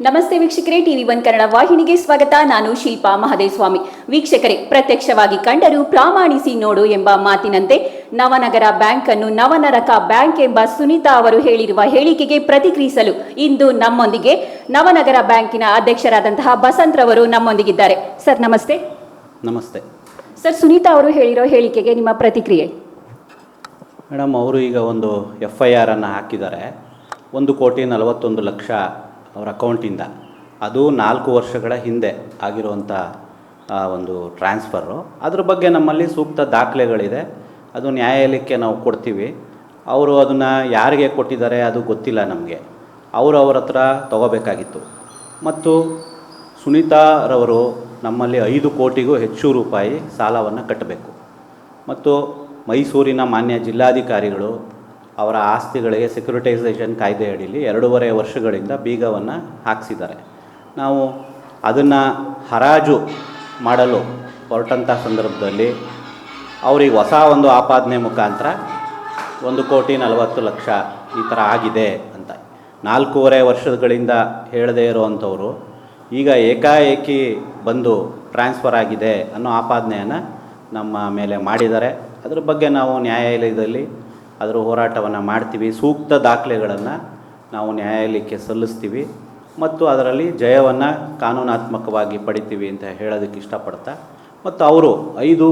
ನಮಸ್ತೆ ವೀಕ್ಷಕರೇ TV one Kannada ವಾಹಿನಿಗೆ ಸ್ವಾಗತ. ನಾನು ಶಿಲ್ಪಾ ಮಹದೇಸ್ವಾಮಿ. ವೀಕ್ಷಕರೇ ಪ್ರತ್ಯಕ್ಷವಾಗಿ ಕಂಡರೂ ಪ್ರಾಮಾಣಿಸಿ ನೋಡು ಎಂಬ ಮಾತಿನಂತೆ ನವನಗರ ಬ್ಯಾಂಕ್ ಅನ್ನು ನವನರಕ ಬ್ಯಾಂಕ್ ಎಂಬ ಸುನೀತಾ ಅವರು ಹೇಳಿರುವ ಹೇಳಿಕೆಗೆ ಪ್ರತಿಕ್ರಿಯಿಸಲು ಇಂದು ನಮ್ಮೊಂದಿಗೆ ನವನಗರ ಬ್ಯಾಂಕಿನ ಅಧ್ಯಕ್ಷರಾದಂತಹ ಬಸಂತ್ರವರು ನಮ್ಮೊಂದಿಗಿದ್ದಾರೆ. ಸರ್ ನಮಸ್ತೆ. ನಮಸ್ತೆ. ಸರ್ ಸುನೀತಾ ಅವರು ಹೇಳಿರೋ ಹೇಳಿಕೆಗೆ ನಿಮ್ಮ ಪ್ರತಿಕ್ರಿಯೆ? ಮೇಡಮ್ ಅವರು ಈಗ ಒಂದು ಎಫ್ ಐ ಅನ್ನು ಹಾಕಿದ್ದಾರೆ. ಒಂದು ಕೋಟಿ ನಲವತ್ತೊಂದು ಲಕ್ಷ ಅವರ ಅಕೌಂಟಿಂದ. ಅದು ನಾಲ್ಕು ವರ್ಷಗಳ ಹಿಂದೆ ಆಗಿರುವಂಥ ಒಂದು ಟ್ರಾನ್ಸ್ಫರು. ಅದ್ರ ಬಗ್ಗೆ ನಮ್ಮಲ್ಲಿ ಸೂಕ್ತ ದಾಖಲೆಗಳಿದೆ. ಅದು ನ್ಯಾಯಾಲಯಕ್ಕೆ ನಾವು ಕೊಡ್ತೀವಿ. ಅವರು ಅದನ್ನು ಯಾರಿಗೆ ಕೊಟ್ಟಿದ್ದಾರೆ ಅದು ಗೊತ್ತಿಲ್ಲ ನಮಗೆ. ಅವರು ಅವ್ರ ಹತ್ರ ತಗೋಬೇಕಾಗಿತ್ತು. ಮತ್ತು ಸುನೀತಾರವರು ನಮ್ಮಲ್ಲಿ ಐದು ಕೋಟಿಗೂ ಹೆಚ್ಚು ರೂಪಾಯಿ ಸಾಲವನ್ನು ಕಟ್ಟಬೇಕು. ಮತ್ತು ಮೈಸೂರಿನ ಮಾನ್ಯ ಜಿಲ್ಲಾಧಿಕಾರಿಗಳು ಅವರ ಆಸ್ತಿಗಳಿಗೆ ಸೆಕ್ಯುರಿಟೈಸೇಷನ್ ಕಾಯ್ದೆ ಅಡಿಯಲ್ಲಿ ಎರಡೂವರೆ ವರ್ಷಗಳಿಂದ ಬೀಗವನ್ನು ಹಾಕಿಸಿದ್ದಾರೆ. ನಾವು ಅದನ್ನು ಹರಾಜು ಮಾಡಲು ಹೊರಟಂಥ ಸಂದರ್ಭದಲ್ಲಿ ಅವ್ರಿಗೆ ಹೊಸ ಒಂದು ಆಪಾದನೆ ಮುಖಾಂತರ ಒಂದು ಕೋಟಿ ನಲವತ್ತು ಲಕ್ಷ ಈ ಥರ ಆಗಿದೆ ಅಂತ. ನಾಲ್ಕೂವರೆ ವರ್ಷಗಳಿಂದ ಹೇಳದೇ ಇರುವಂಥವ್ರು ಈಗ ಏಕಾಏಕಿ ಬಂದು ಟ್ರಾನ್ಸ್ಫರ್ ಆಗಿದೆ ಅನ್ನೋ ಆಪಾದನೆಯನ್ನು ನಮ್ಮ ಮೇಲೆ ಮಾಡಿದ್ದಾರೆ. ಅದ್ರ ಬಗ್ಗೆ ನಾವು ನ್ಯಾಯಾಲಯದಲ್ಲಿ ಅದರ ಹೋರಾಟವನ್ನು ಮಾಡ್ತೀವಿ. ಸೂಕ್ತ ದಾಖಲೆಗಳನ್ನು ನಾವು ನ್ಯಾಯಾಲಯಕ್ಕೆ ಸಲ್ಲಿಸ್ತೀವಿ. ಮತ್ತು ಅದರಲ್ಲಿ ಜಯವನ್ನು ಕಾನೂನಾತ್ಮಕವಾಗಿ ಪಡಿತೀವಿ ಅಂತ ಹೇಳೋದಕ್ಕೆ ಇಷ್ಟಪಡ್ತಾ, ಮತ್ತು ಅವರು ಐದು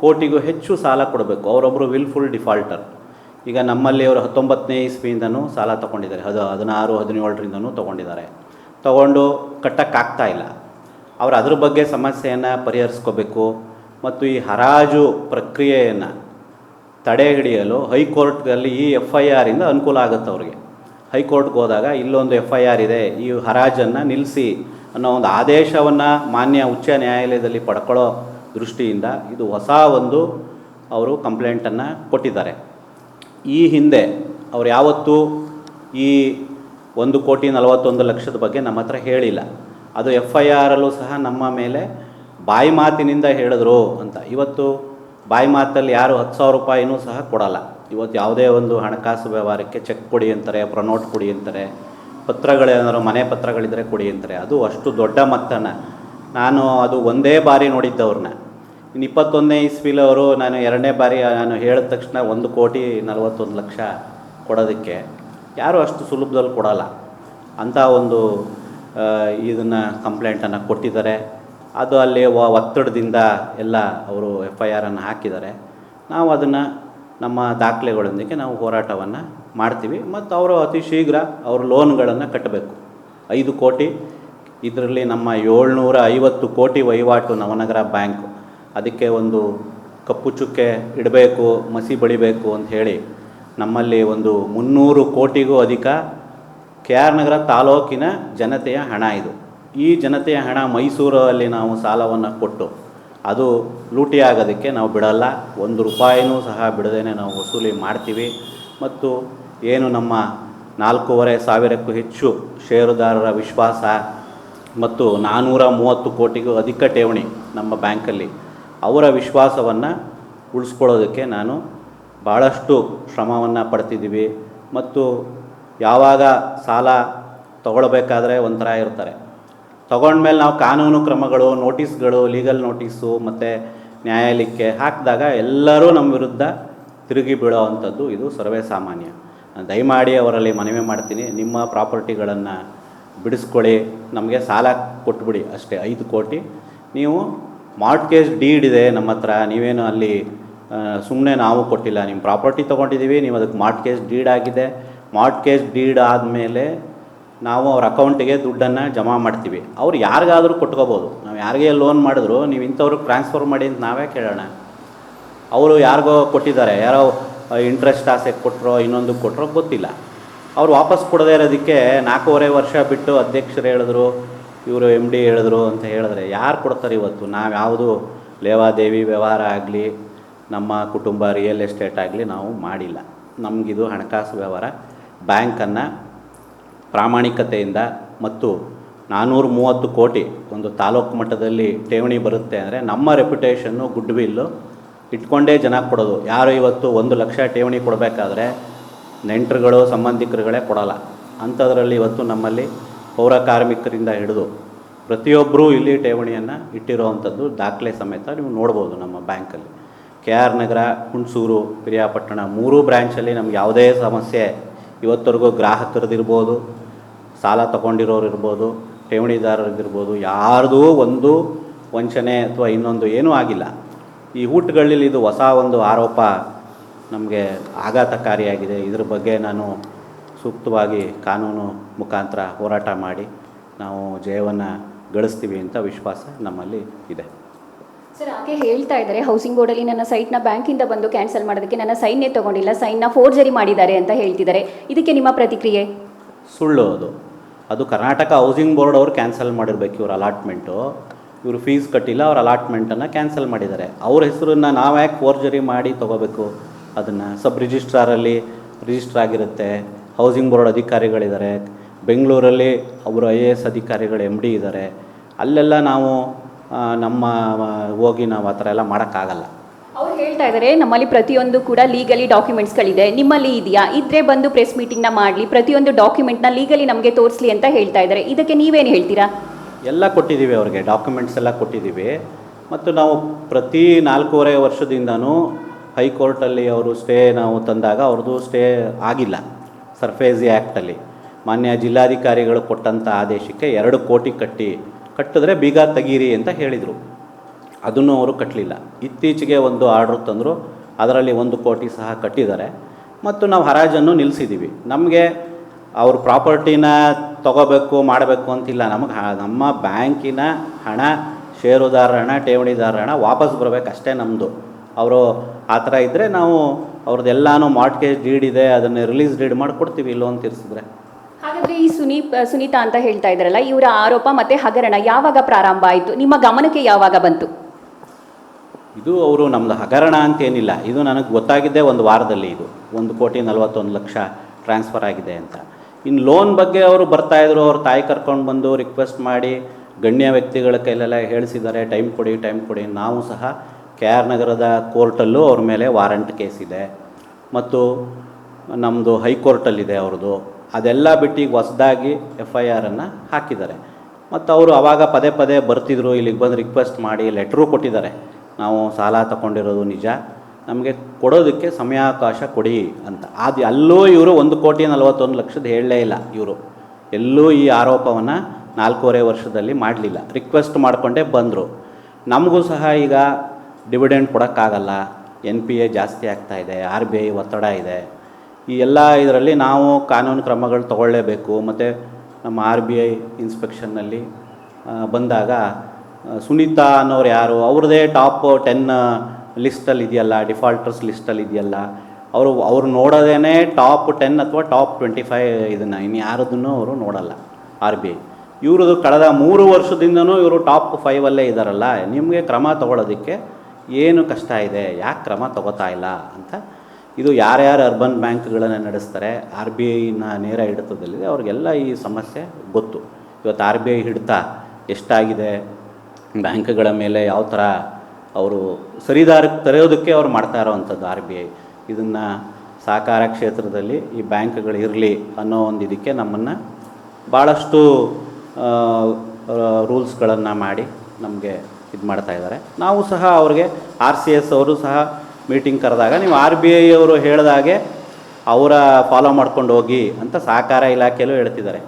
ಕೋಟಿಗೂ ಹೆಚ್ಚು ಸಾಲ ಕೊಡಬೇಕು. ಅವರೊಬ್ಬರು ವಿಲ್ಫುಲ್ ಡಿಫಾಲ್ಟರ್ ಈಗ ನಮ್ಮಲ್ಲಿ ಅವರು ಹತ್ತೊಂಬತ್ತನೇ ಇಸ್ವಿಯಿಂದನೂ ಸಾಲ ತೊಗೊಂಡಿದ್ದಾರೆ. ಅದು ಹದಿನಾರು, ಹದಿನೇಳರಿಂದನೂ ತೊಗೊಂಡಿದ್ದಾರೆ. ತಗೊಂಡು ಕಟ್ಟೋಕ್ಕಾಗ್ತಾ ಇಲ್ಲ. ಅವರು ಅದ್ರ ಬಗ್ಗೆ ಸಮಸ್ಯೆಯನ್ನು ಪರಿಹರಿಸ್ಕೋಬೇಕು. ಮತ್ತು ಈ ಹರಾಜು ಪ್ರಕ್ರಿಯೆಯನ್ನು ತಡೆ ಹಿಡಿಯಲು ಹೈಕೋರ್ಟ್ನಲ್ಲಿ ಈ ಎಫ್ ಐ ಆರಿಂದ ಅನುಕೂಲ ಆಗುತ್ತೆ ಅವ್ರಿಗೆ. ಹೈಕೋರ್ಟ್ಗೆ ಹೋದಾಗ ಇಲ್ಲೊಂದು ಎಫ್ ಐ ಆರ್ ಇದೆ, ಈ ಹರಾಜನ್ನು ನಿಲ್ಲಿಸಿ ಅನ್ನೋ ಒಂದು ಆದೇಶವನ್ನು ಮಾನ್ಯ ಉಚ್ಚ ನ್ಯಾಯಾಲಯದಲ್ಲಿ ಪಡ್ಕೊಳ್ಳೋ ದೃಷ್ಟಿಯಿಂದ ಇದು ಹೊಸ ಒಂದು ಅವರು ಕಂಪ್ಲೇಂಟನ್ನು ಕೊಟ್ಟಿದ್ದಾರೆ. ಈ ಹಿಂದೆ ಅವ್ರು ಯಾವತ್ತೂ ಈ ಒಂದು ಕೋಟಿ ನಲವತ್ತೊಂದು ಲಕ್ಷದ ಬಗ್ಗೆ ನಮ್ಮ ಹತ್ರ ಹೇಳಿಲ್ಲ. ಅದು ಎಫ್ ಐ ಆರಲ್ಲೂ ಸಹ ನಮ್ಮ ಮೇಲೆ ಬಾಯಿ ಮಾತಿನಿಂದ ಹೇಳಿದ್ರು ಅಂತ. ಇವತ್ತು ಬಾಯಿ ಮಾತಲ್ಲಿ ಯಾರು ಹತ್ತು ಸಾವಿರ ರೂಪಾಯಿನೂ ಸಹ ಕೊಡಲ್ಲ. ಇವತ್ತು ಯಾವುದೇ ಒಂದು ಹಣಕಾಸು ವ್ಯವಹಾರಕ್ಕೆ ಚೆಕ್ ಕೊಡಿ ಅಂತಾರೆ ಪ್ರೊನೋಟ್ ಕೊಡಿ ಅಂತಾರೆ ಪತ್ರಗಳೇನಾದರೂ ಮನೆ ಪತ್ರಗಳಿದ್ದರೆ ಕೊಡಿ ಅಂತಾರೆ. ಅದು ಅಷ್ಟು ದೊಡ್ಡ ಮೊತ್ತನ ನಾನು ಅದು ಒಂದೇ ಬಾರಿ ನೋಡಿದ್ದವ್ರನ್ನ ಇನ್ನು ಇಪ್ಪತ್ತೊಂದನೇ ಇಸ್ವಿಲಿ ಅವರು ನಾನು ಎರಡನೇ ಬಾರಿ ನಾನು ಹೇಳಿದ ತಕ್ಷಣ ಒಂದು ಕೋಟಿ ನಲವತ್ತೊಂದು ಲಕ್ಷ ಕೊಡೋದಕ್ಕೆ ಯಾರೂ ಅಷ್ಟು ಸುಲಭದಲ್ಲಿ ಕೊಡಲ್ಲ. ಅಂಥ ಒಂದು ಇದನ್ನು ಕಂಪ್ಲೇಂಟನ್ನು ಕೊಟ್ಟಿದ್ದಾರೆ. ಅದು ಅಲ್ಲಿ ಒತ್ತಡದಿಂದ ಎಲ್ಲ ಅವರು ಎಫ್ ಐ ಆರನ್ನು ಹಾಕಿದ್ದಾರೆ. ನಾವು ಅದನ್ನು ನಮ್ಮ ದಾಖಲೆಗಳೊಂದಿಗೆ ನಾವು ಹೋರಾಟವನ್ನು ಮಾಡ್ತೀವಿ. ಮತ್ತು ಅವರು ಅತಿ ಶೀಘ್ರ ಅವರು ಲೋನ್ಗಳನ್ನು ಕಟ್ಟಬೇಕು. ಐದು ಕೋಟಿ, ಇದರಲ್ಲಿ ನಮ್ಮ ಏಳ್ನೂರ ಐವತ್ತು ಕೋಟಿ ವಹಿವಾಟು ನವನಗರ ಬ್ಯಾಂಕ್. ಅದಕ್ಕೆ ಒಂದು ಕಪ್ಪು ಚುಕ್ಕೆ ಇಡಬೇಕು, ಮಸಿ ಬಳಿಬೇಕು ಅಂತ ಹೇಳಿ ನಮ್ಮಲ್ಲಿ ಒಂದು ಮುನ್ನೂರು ಕೋಟಿಗೂ ಅಧಿಕ ಕೆ ಆರ್ ನಗರ ತಾಲೂಕಿನ ಜನತೆಯ ಹಣ ಇದು. ಈ ಜನತೆಯ ಹಣ ಮೈಸೂರಲ್ಲಿ ನಾವು ಸಾಲವನ್ನು ಕೊಟ್ಟು ಅದು ಲೂಟಿ ಆಗೋದಕ್ಕೆ ನಾವು ಬಿಡಲ್ಲ. ಒಂದು ರೂಪಾಯಿನೂ ಸಹ ಬಿಡದೇನೆ ನಾವು ವಸೂಲಿ ಮಾಡ್ತೀವಿ. ಮತ್ತು ಏನು ನಮ್ಮ ನಾಲ್ಕೂವರೆ ಸಾವಿರಕ್ಕೂ ಹೆಚ್ಚು ಷೇರುದಾರರ ವಿಶ್ವಾಸ ಮತ್ತು ನಾನ್ನೂರ ಮೂವತ್ತು ಕೋಟಿಗೂ ಅಧಿಕ ಠೇವಣಿ ನಮ್ಮ ಬ್ಯಾಂಕಲ್ಲಿ, ಅವರ ವಿಶ್ವಾಸವನ್ನು ಉಳಿಸ್ಕೊಳ್ಳೋದಕ್ಕೆ ನಾನು ಭಾಳಷ್ಟು ಶ್ರಮವನ್ನು ಪಡ್ತಿದ್ದೀವಿ. ಮತ್ತು ಯಾವಾಗ ಸಾಲ ತಗೊಳ್ಬೇಕಾದ್ರೆ ಒಂಥರ ಇರ್ತಾರೆ. ತಗೊಂಡ್ಮೇಲೆ ನಾವು ಕಾನೂನು ಕ್ರಮಗಳು, ನೋಟಿಸ್ಗಳು ಲೀಗಲ್ ನೋಟಿಸು ಮತ್ತು ನ್ಯಾಯಾಲಯಕ್ಕೆ ಹಾಕಿದಾಗ ಎಲ್ಲರೂ ನಮ್ಮ ವಿರುದ್ಧ ತಿರುಗಿ ಬೀಳೋ ಅಂಥದ್ದು ಇದು ಸರ್ವೇ ಸಾಮಾನ್ಯ. ದಯಮಾಡಿ ಅವರಲ್ಲಿ ಮನವಿ ಮಾಡ್ತೀನಿ. ನಿಮ್ಮ ಪ್ರಾಪರ್ಟಿಗಳನ್ನು ಬಿಡಿಸ್ಕೊಳ್ಳಿ. ನಮಗೆ ಸಾಲ ಕೊಟ್ಬಿಡಿ ಅಷ್ಟೇ, ಐದು ಕೋಟಿ. ನೀವು ಮಾರ್ಟ್ಗೇಜ್ ಡೀಡ್ ಇದೆ ನಮ್ಮ ಹತ್ರ. ನೀವೇನು ಅಲ್ಲಿ ಸುಮ್ಮನೆ ನಾವು ಕೊಟ್ಟಿಲ್ಲ. ನಿಮ್ಮ ಪ್ರಾಪರ್ಟಿ ತೊಗೊಂಡಿದ್ದೀವಿ, ನೀವು ಅದಕ್ಕೆ ಮಾರ್ಟ್ಗೇಜ್ ಡೀಡ್ ಆಗಿದೆ. ಮಾರ್ಟ್ಗೇಜ್ ಡೀಡ್ ಆದಮೇಲೆ ನಾವು ಅವ್ರ ಅಕೌಂಟಿಗೆ ದುಡ್ಡನ್ನು ಜಮಾ ಮಾಡ್ತೀವಿ. ಅವ್ರು ಯಾರಿಗಾದರೂ ಕೊಟ್ಕೋಬೋದು. ನಾವು ಯಾರಿಗೆ ಲೋನ್ ಮಾಡಿದ್ರು ನೀವು ಇಂಥವ್ರಿಗೆ ಟ್ರಾನ್ಸ್ಫರ್ ಮಾಡಿ ಅಂತ ನಾವೇ ಕೇಳೋಣ. ಅವರು ಯಾರಿಗೋ ಕೊಟ್ಟಿದ್ದಾರೆ, ಯಾರೋ ಇಂಟ್ರೆಸ್ಟ್ ಆಸೆ ಕೊಟ್ಟರೋ ಇನ್ನೊಂದು ಕೊಟ್ಟರೋ ಗೊತ್ತಿಲ್ಲ. ಅವ್ರು ವಾಪಸ್ ಕೊಡದೇ ಇರೋದಕ್ಕೆ ನಾಲ್ಕೂವರೆ ವರ್ಷ ಬಿಟ್ಟು ಅಧ್ಯಕ್ಷರು ಹೇಳಿದ್ರು, ಇವರು ಎಂ ಡಿ ಹೇಳಿದ್ರು ಅಂತ ಹೇಳಿದ್ರೆ ಯಾರು ಕೊಡ್ತಾರೆ ಇವತ್ತು? ನಾವು ಯಾವುದು ಲೇವಾದೇವಿ ವ್ಯವಹಾರ ಆಗಲಿ, ನಮ್ಮ ಕುಟುಂಬ ರಿಯಲ್ ಎಸ್ಟೇಟ್ ಆಗಲಿ ನಾವು ಮಾಡಿಲ್ಲ. ನಮಗಿದು ಹಣಕಾಸು ವ್ಯವಹಾರ, ಬ್ಯಾಂಕನ್ನು ಪ್ರಾಮಾಣಿಕತೆಯಿಂದ ಮತ್ತು ನಾನ್ನೂರು ಮೂವತ್ತು ಕೋಟಿ ಒಂದು ತಾಲೂಕು ಮಟ್ಟದಲ್ಲಿ ಠೇವಣಿ ಬರುತ್ತೆ ಅಂದರೆ ನಮ್ಮ ರೆಪ್ಯುಟೇಷನ್ನು ಗುಡ್ ವಿಲ್ಲು ಇಟ್ಕೊಂಡೇ ಜನ ಕೊಡೋದು. ಯಾರು ಇವತ್ತು ಒಂದು ಲಕ್ಷ ಠೇವಣಿ ಕೊಡಬೇಕಾದ್ರೆ ನೆಂಟರುಗಳು, ಸಂಬಂಧಿಕರುಗಳೇ ಕೊಡೋಲ್ಲ. ಅಂಥದ್ರಲ್ಲಿ ಇವತ್ತು ನಮ್ಮಲ್ಲಿ ಪೌರ ಕಾರ್ಮಿಕರಿಂದ ಹಿಡಿದು ಪ್ರತಿಯೊಬ್ಬರೂ ಇಲ್ಲಿ ಠೇವಣಿಯನ್ನು ಇಟ್ಟಿರೋವಂಥದ್ದು ದಾಖಲೆ ಸಮೇತ ನೀವು ನೋಡ್ಬೋದು ನಮ್ಮ ಬ್ಯಾಂಕಲ್ಲಿ. ಕೆ ಆರ್ ನಗರ, ಹುಣಸೂರು, ಪಿರಿಯಾಪಟ್ಟಣ, ಮೂರೂ ಬ್ರ್ಯಾಂಚಲ್ಲಿ ನಮ್ಗೆ ಯಾವುದೇ ಸಮಸ್ಯೆ ಇವತ್ತರೆಗೂ ಗ್ರಾಹಕರದಿರ್ಬೋದು, ಸಾಲ ತಗೊಂಡಿರೋರು ಇರ್ಬೋದು ಠೇವಣಿದಾರರಿರ್ಬೋದು, ಯಾರ್ದೂ ಒಂದು ವಂಚನೆ ಅಥವಾ ಇನ್ನೊಂದು ಏನೂ ಆಗಿಲ್ಲ. ಈ ಊಟಗಳಲ್ಲಿ ಇದು ಹೊಸ ಒಂದು ಆರೋಪ ನಮಗೆ ಆಘಾತಕಾರಿಯಾಗಿದೆ. ಇದ್ರ ಬಗ್ಗೆ ನಾನು ಸೂಕ್ತವಾಗಿ ಕಾನೂನು ಮುಖಾಂತರ ಹೋರಾಟ ಮಾಡಿ ನಾವು ಜಯವನ್ನು ಗಳಿಸ್ತೀವಿ ಅಂತ ವಿಶ್ವಾಸ ನಮ್ಮಲ್ಲಿ ಇದೆ. ಸರ್ ಹಾಗೆ ಹೇಳ್ತಾ ಇದ್ದಾರೆ ಹೌಸಿಂಗ್ ಬೋರ್ಡಲ್ಲಿ ನನ್ನ ಸೈಟ್ನ ಬ್ಯಾಂಕಿಂದ ಬಂದು ಕ್ಯಾನ್ಸಲ್ ಮಾಡೋದಕ್ಕೆ ನನ್ನ ಸೈನ್ನೇ ತಗೊಂಡಿಲ್ಲ ಸೈನ್ನ ಫೋರ್ಜರಿ ಮಾಡಿದ್ದಾರೆ ಅಂತ ಹೇಳ್ತಿದ್ದಾರೆ. ಇದಕ್ಕೆ ನಿಮ್ಮ ಪ್ರತಿಕ್ರಿಯೆ? ಸುಳ್ಳು ಅದು. ಅದು ಕರ್ನಾಟಕ ಹೌಸಿಂಗ್ ಬೋರ್ಡ್ ಅವರು ಕ್ಯಾನ್ಸಲ್ ಮಾಡಿರ್ಬೇಕು, ಇವ್ರ ಅಲಾಟ್ಮೆಂಟು ಇವರು ಫೀಸ್ ಕಟ್ಟಿಲ್ಲ, ಅವ್ರ ಅಲಾಟ್ಮೆಂಟನ್ನು ಕ್ಯಾನ್ಸಲ್ ಮಾಡಿದ್ದಾರೆ. ಅವ್ರ ಹೆಸರನ್ನು ನಾವು ಯಾಕೆ ಫೋರ್ಜರಿ ಮಾಡಿ ತೊಗೋಬೇಕು? ಅದನ್ನು ಸಬ್ ರಿಜಿಸ್ಟ್ರಾರಲ್ಲಿ ರಿಜಿಸ್ಟರ್ ಆಗಿರುತ್ತೆ. ಹೌಸಿಂಗ್ ಬೋರ್ಡ್ ಅಧಿಕಾರಿಗಳಿದ್ದಾರೆ. ಬೆಂಗಳೂರಲ್ಲಿ ಅವರು ಐ ಎ ಎಸ್ ಅಧಿಕಾರಿಗಳು ಎಂ ಡಿ ಇದ್ದಾರೆ. ಅಲ್ಲೆಲ್ಲ ನಾವು ನಮ್ಮ ಹೋಗಿ ನಾವು ಆ ಥರ ಎಲ್ಲ ಮಾಡೋಕ್ಕಾಗಲ್ಲ. ಅವ್ರು ಹೇಳ್ತಾ ಇದ್ದಾರೆ ನಮ್ಮಲ್ಲಿ ಪ್ರತಿಯೊಂದು ಕೂಡ ಲೀಗಲಿ ಡಾಕ್ಯುಮೆಂಟ್ಸ್ಗಳಿದೆ ನಿಮ್ಮಲ್ಲಿ ಇದೆಯಾ? ಇದ್ರೆ ಬಂದು ಪ್ರೆಸ್ ಮೀಟಿಂಗ್ನ ಮಾಡಲಿ ಪ್ರತಿಯೊಂದು ಡಾಕ್ಯುಮೆಂಟ್ನ ಲೀಗಲಿ ನಮಗೆ ತೋರಿಸ್ಲಿ ಅಂತ ಹೇಳ್ತಾ ಇದ್ದಾರೆ ಇದಕ್ಕೆ ನೀವೇನು ಹೇಳ್ತೀರಾ? ಎಲ್ಲ ಕೊಟ್ಟಿದ್ದೀವಿ ಅವ್ರಿಗೆ ಡಾಕ್ಯುಮೆಂಟ್ಸ್ ಎಲ್ಲ ಕೊಟ್ಟಿದ್ದೀವಿ. ಮತ್ತು ನಾವು ಪ್ರತಿ ನಾಲ್ಕೂವರೆ ವರ್ಷದಿಂದನೂ ಹೈಕೋರ್ಟಲ್ಲಿ ಅವರು ಸ್ಟೇ ನಾವು ತಂದಾಗ ಅವ್ರದ್ದು ಸ್ಟೇ ಆಗಿಲ್ಲ. ಸರ್ಫೇಸಿ ಆ್ಯಕ್ಟಲ್ಲಿ ಮಾನ್ಯ ಜಿಲ್ಲಾಧಿಕಾರಿಗಳು ಕೊಟ್ಟಂಥ ಆದೇಶಕ್ಕೆ ಎರಡು ಕೋಟಿ ಕಟ್ಟಿ ಕಟ್ಟಿದ್ರೆ ಬೀಗ ತೆಗೀರಿ ಅಂತ ಹೇಳಿದರು. ಅದನ್ನು ಅವರು ಕಟ್ಟಲಿಲ್ಲ ಇತ್ತೀಚೆಗೆ ಒಂದು ಆರ್ಡ್ರ್ ತಂದರು. ಅದರಲ್ಲಿ ಒಂದು ಕೋಟಿ ಸಹ ಕಟ್ಟಿದ್ದಾರೆ. ಮತ್ತು ನಾವು ಹರಾಜನ್ನು ನಿಲ್ಲಿಸಿದ್ದೀವಿ ನಮಗೆ ಅವ್ರ ಪ್ರಾಪರ್ಟಿನ ತಗೋಬೇಕು, ಮಾಡಬೇಕು ಅಂತಿಲ್ಲ. ನಮಗೆ ನಮ್ಮ ಬ್ಯಾಂಕಿನ ಹಣ, ಷೇರುದಾರರ ಹಣ, ಠೇವಣಿದಾರರ ಹಣ ವಾಪಸ್ ಬರಬೇಕಷ್ಟೇ ನಮ್ಮದು ಅವರು ಆ ಥರ ಇದ್ದರೆ ನಾವು ಅವ್ರದ್ದೆಲ್ಲನೂ ಮಾರ್ಟ್ಗೇಜ್ ಡೀಡ್ ಇದೆ, ಅದನ್ನು ರಿಲೀಸ್ ಡೀಡ್ ಮಾಡಿಕೊಡ್ತೀವಿ ಲೋನ್ ತೀರಿಸಿದ್ರೆ. ಹಾಗಾದ್ರೆ ಈ ಸುನೀಪ್ ಸುನೀತಾ ಅಂತ ಹೇಳ್ತಾ ಇದ್ರಲ್ಲ ಇವರ ಆರೋಪ ಮತ್ತೆ ಹಗರಣ ಯಾವಾಗ ಪ್ರಾರಂಭ ಆಯಿತು? ನಿಮ್ಮ ಗಮನಕ್ಕೆ ಯಾವಾಗ ಬಂತು? ಇದು ಅವರು ನಮ್ಮದು ಹಗರಣ ಅಂತೇನಿಲ್ಲ. ಇದು ನನಗೆ ಗೊತ್ತಾಗಿದ್ದೆ ಒಂದು ವಾರದಲ್ಲಿ ಇದು. ಒಂದು ಕೋಟಿ ನಲವತ್ತೊಂದು ಲಕ್ಷ ಟ್ರಾನ್ಸ್ಫರ್ ಆಗಿದೆ ಅಂತ. ಇನ್ನು ಲೋನ್ ಬಗ್ಗೆ ಅವರು ಬರ್ತಾಯಿದ್ರು ಅವ್ರ ತಾಯಿ ಕರ್ಕೊಂಡು ಬಂದು ರಿಕ್ವೆಸ್ಟ್ ಮಾಡಿ, ಗಣ್ಯ ವ್ಯಕ್ತಿಗಳ ಕೈಲೆಲ್ಲ ಹೇಳಿಸಿದ್ದಾರೆ, ಟೈಮ್ ಕೊಡಿ ಟೈಮ್ ಕೊಡಿ. ನಾವು ಸಹ ಕೆ ಆರ್ ನಗರದ ಕೋರ್ಟಲ್ಲೂ ಅವ್ರ ಮೇಲೆ ವಾರಂಟ್ ಕೇಸ್ ಇದೆ. ಮತ್ತು ನಮ್ಮದು ಹೈಕೋರ್ಟಲ್ಲಿದೆ ಅವ್ರದ್ದು. ಅದೆಲ್ಲ ಬಿಟ್ಟು ಈಗ ಹೊಸದಾಗಿ ಎಫ್ ಐ ಆರನ್ನು ಹಾಕಿದ್ದಾರೆ. ಮತ್ತು ಅವರು ಆವಾಗ ಪದೇ ಪದೇ ಬರ್ತಿದ್ರು, ಇಲ್ಲಿಗೆ ಬಂದು ರಿಕ್ವೆಸ್ಟ್ ಮಾಡಿ ಲೆಟ್ರು ಕೊಟ್ಟಿದ್ದಾರೆ. ನಾವು ಸಾಲ ತಗೊಂಡಿರೋದು ನಿಜ. ನಮಗೆ ಕೊಡೋದಕ್ಕೆ ಸಮಯಾವಕಾಶ ಕೊಡಿ ಅಂತ. ಅದು ಅಲ್ಲೂ ಇವರು ಒಂದು ಕೋಟಿ ನಲವತ್ತೊಂದು ಲಕ್ಷದ ಹೇಳಲೇ ಇಲ್ಲ ಇವರು. ಎಲ್ಲೂ ಈ ಆರೋಪವನ್ನು ನಾಲ್ಕೂವರೆ ವರ್ಷದಲ್ಲಿ ಮಾಡಲಿಲ್ಲ. ರಿಕ್ವೆಸ್ಟ್ ಮಾಡಿಕೊಂಡೇ ಬಂದರು. ನಮಗೂ ಸಹ ಈಗ ಡಿವಿಡೆಂಡ್ ಕೊಡೋಕ್ಕಾಗಲ್ಲ. ಎನ್ ಪಿ ಎ ಜಾಸ್ತಿ ಆಗ್ತಾ ಇದೆ ಆರ್ ಬಿ ಐ ಒತ್ತಡ ಇದೆ. ಈ ಎಲ್ಲ ಇದರಲ್ಲಿ ನಾವು ಕಾನೂನು ಕ್ರಮಗಳು ತಗೊಳ್ಳೇಬೇಕು. ಮತ್ತು ನಮ್ಮ ಆರ್ ಬಿ ಐ ಇನ್ಸ್ಪೆಕ್ಷನ್ನಲ್ಲಿ ಬಂದಾಗ ಸುನೀತಾ ಅನ್ನೋರು ಯಾರು, ಅವ್ರದ್ದೇ ಟಾಪ್ ಟೆನ್ ಲಿಸ್ಟಲ್ಲಿ ಇದೆಯಲ್ಲ, ಡಿಫಾಲ್ಟರ್ಸ್ ಲಿಸ್ಟಲ್ಲಿ ಇದೆಯಲ್ಲ, ಅವರು, ಅವ್ರು ನೋಡೋದೇ ಟಾಪ್ ಟೆನ್ ಅಥವಾ ಟಾಪ್ ಟ್ವೆಂಟಿ ಫೈವ್ ಇದನ್ನು. ಇನ್ನು ಯಾರದನ್ನು ಅವರು ನೋಡಲ್ಲ ಆರ್ ಬಿ ಐ. ಇವ್ರದ್ದು ಕಳೆದ ಮೂರು ವರ್ಷದಿಂದನೂ ಇವರು ಟಾಪ್ ಫೈವಲ್ಲೇ ಇದ್ದಾರಲ್ಲ ನಿಮಗೆ ಕ್ರಮ ತಗೊಳ್ಳೋದಕ್ಕೆ ಏನು ಕಷ್ಟ ಇದೆ? ಯಾಕೆ ಕ್ರಮ ತಗೋತಾ ಇಲ್ಲ ಅಂತ ಇದು ಯಾರ್ಯಾರು ಅರ್ಬನ್ ಬ್ಯಾಂಕ್ಗಳನ್ನು ನಡೆಸ್ತಾರೆ, ಆರ್ ಬಿ ಐನ ನೇರ ಹಿಡಿತದಲ್ಲಿದೆ ಅವ್ರಿಗೆಲ್ಲ ಈ ಸಮಸ್ಯೆ ಗೊತ್ತು. ಇವತ್ತು ಆರ್ ಬಿ ಐ ಹಿಡಿತ ಎಷ್ಟಾಗಿದೆ, ಬ್ಯಾಂಕ್ಗಳ ಮೇಲೆ ಯಾವ ಥರ ಅವರು ಸರಿದಾರಕ್ಕೆ ತೆರೆಯೋದಕ್ಕೆ ಅವ್ರು ಮಾಡ್ತಾ ಇರೋವಂಥದ್ದು ಆರ್ ಬಿ ಐ. ಇದನ್ನು ಸಹಕಾರ ಕ್ಷೇತ್ರದಲ್ಲಿ ಈ ಬ್ಯಾಂಕ್ಗಳು ಇರಲಿ ಅನ್ನೋ ಒಂದು ಇದಕ್ಕೆ ನಮ್ಮನ್ನು ಭಾಳಷ್ಟು ರೂಲ್ಸ್ಗಳನ್ನು ಮಾಡಿ ನಮಗೆ ಇದು ಮಾಡ್ತಾ ಇದ್ದಾರೆ. ನಾವು ಸಹ ಅವ್ರಿಗೆ ಆರ್ ಸಿ ಎಸ್ ಅವರು ಸಹ ಮೀಟಿಂಗ್ ಕರೆದಾಗ ನೀವು ಆರ್ ಬಿ ಐ ಅವರು ಹೇಳಿದಾಗೆ ಅವರ ಫಾಲೋ ಮಾಡ್ಕೊಂಡು ಹೋಗಿ ಅಂತ ಸಹಕಾರ ಇಲಾಖೆಯಲ್ಲೂ ಹೇಳ್ತಿದ್ದಾರೆ.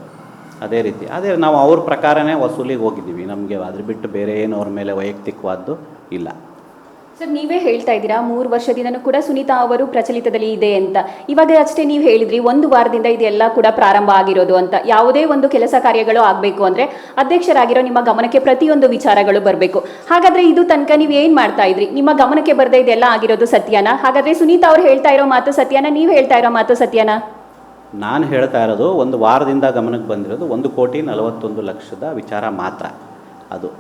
ಅದೇ ರೀತಿ. ಅದೇ ನಾವು ಅವ್ರ ಪ್ರಕಾರನೇ ವಸೂಲಿಗೆ ಹೋಗಿದ್ದೀವಿ. ನಮಗೆ ಅದ್ರ ಬಿಟ್ಟು ಬೇರೆ ಏನು ಅವ್ರ ಮೇಲೆ ವೈಯಕ್ತಿಕವಾದ್ದು ಇಲ್ಲ. ಸರ್, ನೀವೇ ಹೇಳ್ತಾ ಇದ್ದೀರಾ, ಮೂರು ವರ್ಷದಿಂದನೂ ಕೂಡ ಸುನೀತಾ ಅವರು ಪ್ರಚಲಿತದಲ್ಲಿ ಇದೆ ಅಂತ. ಇವಾಗ ಅಷ್ಟೇ ನೀವು ಹೇಳಿದ್ರಿ, ಒಂದು ವಾರದಿಂದ ಇದೆಲ್ಲ ಕೂಡ ಪ್ರಾರಂಭ ಆಗಿರೋದು ಅಂತ. ಯಾವುದೇ ಒಂದು ಕೆಲಸ ಕಾರ್ಯಗಳು ಆಗಬೇಕು ಅಂದರೆ ಅಧ್ಯಕ್ಷರಾಗಿರೋ ನಿಮ್ಮ ಗಮನಕ್ಕೆ ಪ್ರತಿಯೊಂದು ವಿಚಾರಗಳು ಬರಬೇಕು. ಹಾಗಾದರೆ ಇದು ತನಕ ನೀವು ಏನು ಮಾಡ್ತಾ ಇದ್ರಿ? ನಿಮ್ಮ ಗಮನಕ್ಕೆ ಬರದೇ ಇದೆಲ್ಲ ಆಗಿರೋದು ಸತ್ಯನಾ? ಹಾಗಾದರೆ ಸುನೀತಾ ಅವ್ರು ಹೇಳ್ತಾ ಇರೋ ಮಾತು ಸತ್ಯನಾ, ನೀವು ಹೇಳ್ತಾ ಇರೋ ಮಾತು ಸತ್ಯನಾ? ನಾನು ಹೇಳ್ತಾ ಇರೋದು, ಒಂದು ವಾರದಿಂದ ಗಮನಕ್ಕೆ ಬಂದಿರೋದು ಒಂದು ಕೋಟಿ ನಲವತ್ತೊಂದು ಲಕ್ಷದ ವಿಚಾರ ಮಾತ್ರ. ಅದು.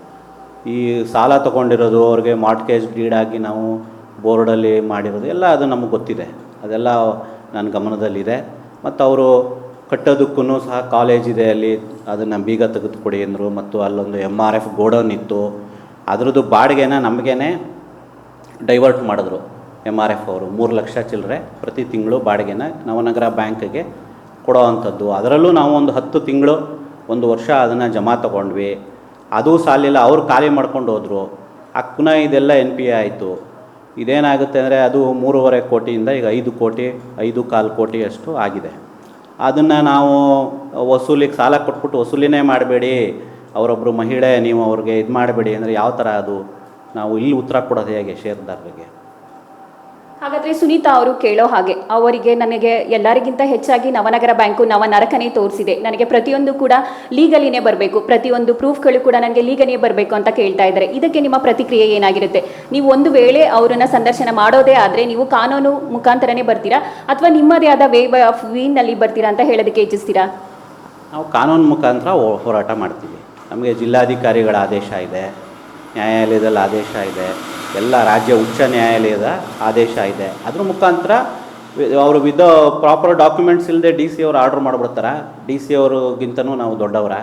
ಈ ಸಾಲ ತಗೊಂಡಿರೋದು ಅವ್ರಿಗೆ ಮಾರ್ಟ್ಗೇಜ್ ಡೀಡಾಗಿ ನಾವು ಬೋರ್ಡಲ್ಲಿ ಮಾಡಿರೋದು, ಎಲ್ಲ ಅದು ನಮಗೆ ಗೊತ್ತಿದೆ. ಅದೆಲ್ಲ ನನ್ನ ಗಮನದಲ್ಲಿದೆ. ಮತ್ತು ಅವರು ಕಟ್ಟೋದಕ್ಕೂ ಸಹ ಕಾಲೇಜ್ ಇದೆ ಅಲ್ಲಿ, ಅದನ್ನು ಬೀಗ ತೆಗೆದುಕೊಡಿ ಅಂದರು. ಮತ್ತು ಅಲ್ಲೊಂದು ಎಂ ಆರ್ ಎಫ್ ಗೋಡೌನ್ ಇತ್ತು. ಅದರದ್ದು ಬಾಡಿಗೆನ ನಮಗೇನೆ ಡೈವರ್ಟ್ ಮಾಡಿದ್ರು ಎಂ ಆರ್ ಎಫ್ ಅವರು. ಮೂರು ಲಕ್ಷ ಚಿಲ್ಲರೆ ಪ್ರತಿ ತಿಂಗಳು ಬಾಡಿಗೆನ ನವನಗರ ಬ್ಯಾಂಕ್ಗೆ ಕೊಡೋ ಅಂಥದ್ದು. ಅದರಲ್ಲೂ ನಾವು ಒಂದು ಹತ್ತು ತಿಂಗಳು, ಒಂದು ವರ್ಷ ಅದನ್ನು ಜಮಾ ತೊಗೊಂಡ್ವಿ. ಅದು ಸಾಲಿಲ್ಲ, ಅವರು ಖಾಲಿ ಮಾಡ್ಕೊಂಡು ಹೋದರು. ಪುನಃ ಇದೆಲ್ಲ ಎನ್ ಪಿ ಎ ಆಯಿತು. ಇದೇನಾಗುತ್ತೆ ಅಂದರೆ ಅದು ಮೂರುವರೆ ಕೋಟಿಯಿಂದ ಈಗ ಐದು ಕೋಟಿ, ಐದು ಕಾಲು ಕೋಟಿಯಷ್ಟು ಆಗಿದೆ. ಅದನ್ನು ನಾವು ವಸೂಲಿಗೆ ಸಾಲ ಕೊಟ್ಬಿಟ್ಟು ವಸೂಲಿನೇ ಮಾಡಬೇಡಿ. ಅವರೊಬ್ಬರು ಮಹಿಳೆ, ನೀವು ಅವ್ರಿಗೆ ಇದು ಮಾಡಬೇಡಿ ಅಂದರೆ ಯಾವ ಥರ ಅದು? ನಾವು ಇಲ್ಲಿ ಉತ್ತರ ಕೊಡೋದು ಹೇಗೆ ಷೇರುದಾರರಿಗೆ ಹಾಗಾದ್ರೆ ಸುನೀತಾ ಅವರು ಕೇಳೋ ಹಾಗೆ, ಅವರಿಗೆ ನನಗೆ ಎಲ್ಲರಿಗಿಂತ ಹೆಚ್ಚಾಗಿ ನವನಗರ ಬ್ಯಾಂಕು ನವನರಕನೇ ತೋರಿಸಿದೆ. ನನಗೆ ಪ್ರತಿಯೊಂದು ಕೂಡ ಲೀಗಲಿನೇ ಬರಬೇಕು, ಪ್ರತಿಯೊಂದು ಪ್ರೂಫ್ಗಳು ಕೂಡ ನನಗೆ ಲೀಗನೇ ಬರಬೇಕು ಅಂತ ಕೇಳ್ತಾ ಇದ್ದಾರೆ. ಇದಕ್ಕೆ ನಿಮ್ಮ ಪ್ರತಿಕ್ರಿಯೆ ಏನಾಗಿರುತ್ತೆ? ನೀವು ಒಂದು ವೇಳೆ ಅವರನ್ನು ಸಂದರ್ಶನ ಮಾಡೋದೇ ಆದರೆ ನೀವು ಕಾನೂನು ಮುಖಾಂತರನೇ ಬರ್ತೀರಾ? ಅಥವಾ ನಿಮ್ಮದೇ ಆದ ವೇ ಆಫ್ ವೀನಲ್ಲಿ ಬರ್ತೀರಾ ಅಂತ ಹೇಳೋದಕ್ಕೆ ಇಚ್ಛಿಸ್ತೀರಾ? ನಾವು ಕಾನೂನು ಮುಖಾಂತರ ಹೋರಾಟ ಮಾಡ್ತೀವಿ. ನಮಗೆ ಜಿಲ್ಲಾಧಿಕಾರಿಗಳ ಆದೇಶ ಇದೆ, ನ್ಯಾಯಾಲಯದಲ್ಲಿ ಆದೇಶ ಇದೆ. ಎಲ್ಲ ರಾಜ್ಯ ಉಚ್ಚ ನ್ಯಾಯಾಲಯದ ಆದೇಶ ಇದೆ. ಅದ್ರ ಮುಖಾಂತರ ಅವರು ವಿದ ಪ್ರಾಪರ್ ಡಾಕ್ಯುಮೆಂಟ್ಸ್ ಇಲ್ಲದೆ ಡಿ ಸಿ ಅವರು ಆರ್ಡ್ರ್ ಮಾಡಿಬಿಡ್ತಾರ. ಡಿ ಸಿ ಅವ್ರಿಗಿಂತನೂ ನಾವು ದೊಡ್ಡವರ,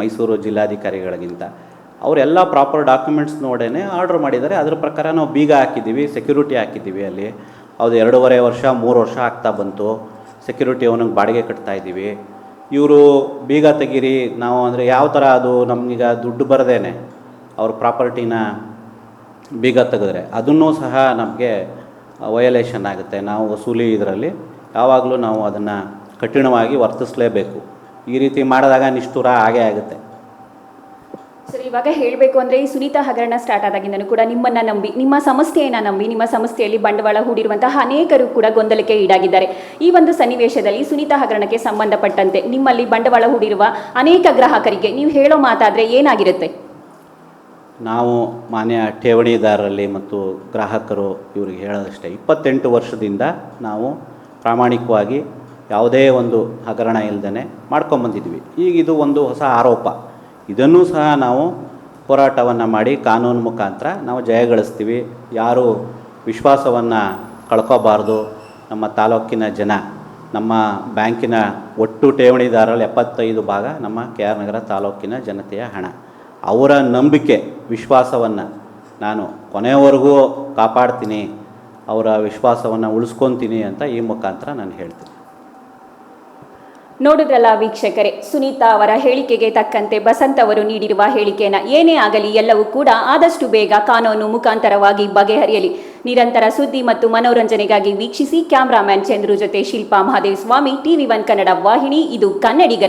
ಮೈಸೂರು ಜಿಲ್ಲಾಧಿಕಾರಿಗಳಿಗಿಂತ. ಅವರೆಲ್ಲ ಪ್ರಾಪರ್ ಡಾಕ್ಯುಮೆಂಟ್ಸ್ ನೋಡೇ ಆರ್ಡ್ರ್ ಮಾಡಿದ್ದಾರೆ. ಅದ್ರ ಪ್ರಕಾರ ನಾವು ಬೀಗ ಹಾಕಿದ್ದೀವಿ ಸೆಕ್ಯೂರಿಟಿ ಹಾಕಿದ್ದೀವಿ ಅಲ್ಲಿ. ಅದು ಎರಡೂವರೆ ವರ್ಷ, ಮೂರು ವರ್ಷ ಆಗ್ತಾ ಬಂತು. ಸೆಕ್ಯೂರಿಟಿ ಅವನಿಗೆ ಬಾಡಿಗೆ ಕಟ್ತಾ ಇದ್ದೀವಿ. ಇವರು ಬೀಗ ತೆಗೀರಿ, ನಾವು ಅಂದರೆ ಯಾವ ಥರ ಅದು ನಮಗೀಗ ದುಡ್ಡು ಬರದೇನೆ. ಅವ್ರ ಪ್ರಾಪರ್ಟಿನ ಬೀಗ ತೆಗೆದ್ರೆ. ಅದನ್ನೂ ಸಹ ನಮಗೆ ವಯಲೇಷನ್ ಆಗುತ್ತೆ. ನಾವು ವಸೂಲಿ ಇದರಲ್ಲಿ ಯಾವಾಗಲೂ ನಾವು ಅದನ್ನು ಕಠಿಣವಾಗಿ ವರ್ತಿಸಲೇಬೇಕು. ಈ ರೀತಿ ಮಾಡಿದಾಗ ನಿಷ್ಠುರ ಆಗೇ ಆಗುತ್ತೆ. ಸರ್, ಇವಾಗ ಹೇಳಬೇಕು ಅಂದರೆ ಈ ಸುನೀತಾ ಹಗರಣ ಸ್ಟಾರ್ಟ್ ಆದಾಗಿಂದನೂ ಕೂಡ ನಿಮ್ಮನ್ನು ನಂಬಿ, ನಿಮ್ಮ ಸಂಸ್ಥೆಯನ್ನು ನಂಬಿ, ನಿಮ್ಮ ಸಂಸ್ಥೆಯಲ್ಲಿ ಬಂಡವಾಳ ಹೂಡಿರುವಂತಹ ಅನೇಕರು ಕೂಡ ಗೊಂದಲಕ್ಕೆ ಈಡಾಗಿದ್ದಾರೆ. ಈ ಒಂದು ಸನ್ನಿವೇಶದಲ್ಲಿ ಸುನೀತಾ ಹಗರಣಕ್ಕೆ ಸಂಬಂಧಪಟ್ಟಂತೆ ನಿಮ್ಮಲ್ಲಿ ಬಂಡವಾಳ ಹೂಡಿರುವ ಅನೇಕ ಗ್ರಾಹಕರಿಗೆ ನೀವು ಹೇಳೋ ಮಾತಾದರೆ ಏನಾಗಿರುತ್ತೆ? ನಾವು ಮಾನ್ಯ ಠೇವಣಿದಾರರಲ್ಲಿ ಮತ್ತು ಗ್ರಾಹಕರು ಇವರಿಗೆ ಹೇಳೋದಷ್ಟೇ, ಇಪ್ಪತ್ತೆಂಟು ವರ್ಷದಿಂದ ನಾವು ಪ್ರಾಮಾಣಿಕವಾಗಿ ಯಾವುದೇ ಒಂದು ಹಗರಣ ಇಲ್ಲದೇ ಮಾಡ್ಕೊಂಬಂದಿದ್ವಿ ಈಗ ಇದು ಒಂದು ಹೊಸ ಆರೋಪ. ಇದನ್ನೂ ಸಹ ನಾವು ಹೋರಾಟವನ್ನು ಮಾಡಿ ಕಾನೂನು ಮುಖಾಂತರ ನಾವು ಜಯಗಳಿಸ್ತೀವಿ ಯಾರು ವಿಶ್ವಾಸವನ್ನು ಕಳ್ಕೋಬಾರ್ದು. ನಮ್ಮ ತಾಲೂಕಿನ ಜನ, ನಮ್ಮ ಬ್ಯಾಂಕಿನ ಒಟ್ಟು ಠೇವಣಿದಾರರಲ್ಲಿ ಎಪ್ಪತ್ತೈದು ಭಾಗ ನಮ್ಮ ಕೆ ಆರ್ ನಗರ ತಾಲೂಕಿನ ಜನತೆಯ ಹಣ. ಅವರ ನಂಬಿಕೆ, ವಿಶ್ವಾಸವನ್ನು ನಾನು ಕೊನೆಯವರೆಗೂ ಕಾಪಾಡ್ತೀನಿ, ಅವರ ವಿಶ್ವಾಸವನ್ನು ಉಳಿಸ್ಕೊತೀನಿ ಅಂತ ಈ ಮುಖಾಂತರ ನಾನು ಹೇಳ್ತೀನಿ. ನೋಡಿದ್ರಲ್ಲ ವೀಕ್ಷಕರೇ, ಸುನೀತಾ ಅವರ ಹೇಳಿಕೆಗೆ ತಕ್ಕಂತೆ ಬಸಂತ್ ಅವರು ನೀಡಿರುವ ಹೇಳಿಕೆಯನ್ನ ಏನೇ ಆಗಲಿ ಎಲ್ಲವೂ ಕೂಡ ಆದಷ್ಟು ಬೇಗ ಕಾನೂನು ಮುಖಾಂತರವಾಗಿ ಬಗೆಹರಿಯಲಿ. ನಿರಂತರ ಸುದ್ದಿ ಮತ್ತು ಮನೋರಂಜನೆಗಾಗಿ ವೀಕ್ಷಿಸಿ ಕ್ಯಾಮ್ರಾಮ್ಯಾನ್ ಚಂದ್ರು ಜೊತೆ ಶಿಲ್ಪಾ ಮಹಾದೇವ್ ಸ್ವಾಮಿ, ಟಿವಿ ಒನ್ ಕನ್ನಡ ವಾಹಿನಿ, ಇದು ಕನ್ನಡಿಗರ